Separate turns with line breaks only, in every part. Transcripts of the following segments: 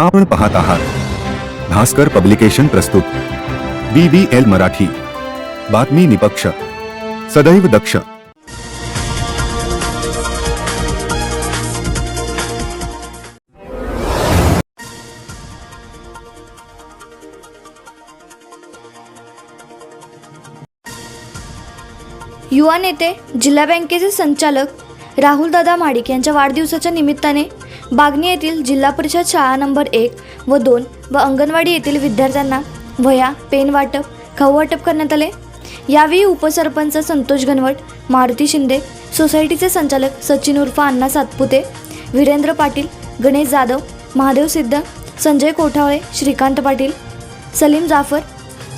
आपण पाहत आहात. भास्कर पब्लिकेशन प्रस्तुत. B B L Marathi. बातमी निपक्ष. सदैव दक्ष.
युवा नेते जिल्हा बँकेचे संचालक राहुलदादा माडिक यांच्या वाढदिवसाच्या निमित्ताने बागणी येथील जिल्हा परिषद शाळा नंबर एक व दोन व अंगणवाडी येथील विद्यार्थ्यांना वह्या पेन वाटप खाऊ वाटप करण्यात आले. यावेळी उपसरपंच संतोष घनवट मारुती शिंदे सोसायटीचे संचालक सचिन उर्फ अण्णा सातपुते वीरेंद्र पाटील गणेश जाधव महादेव सिद्ध संजय कोठावळे श्रीकांत पाटील सलीम जाफर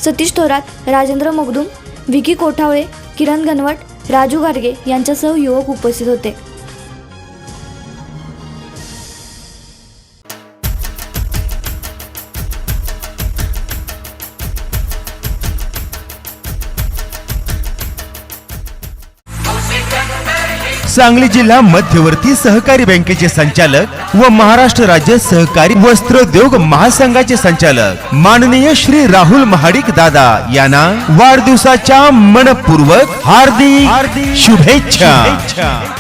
सतीश थोरात राजेंद्र मगदूम विकी कोठावळे किरण घनवट राजू गार्गे यांच्यासह युवक उपस्थित होते.
सांगली जिल्हा मध्यवर्ती सहकारी बँकेचे संचालक व महाराष्ट्र राज्य सहकारी वस्त्रोद्योग महासंघाचे संचालक. माननीय श्री राहुल महाडिक दादा यांना वाढदिवसाच्या मनपूर्वक हार्दिक शुभेच्छा.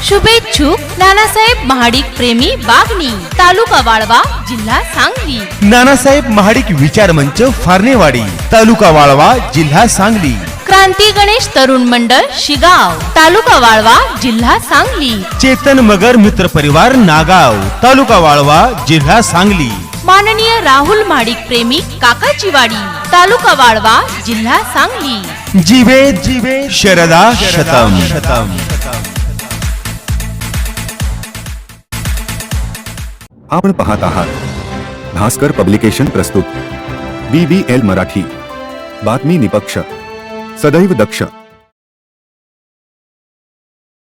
शुभेच्छुक नानासाहेब महाडिक प्रेमी बागणी तालुका वाळवा जिल्हा सांगली.
नानासाहेब महाडिक विचार मंच फारणेवाडी तालुका वाळवा जिल्हा सांगली.
क्रांती गणेश तरुण मंडळ शिगाव तालुका वाळवा जिल्हा सांगली.
चेतन मगर मित्र परिवार नागाव तालुका वाळवा जिल्हा सांगली.
माननीय राहुल महाडिक प्रेमी काकाची वाडी तालुका वाळवा जिल्हा सांगली.
जीवे जीवे शरदा शतम शतम.
आपण पाहत आहात भास्कर पब्लिकेशन प्रस्तुत बी बी एल मराठी बातमी निपक्ष. सदैव दक्ष।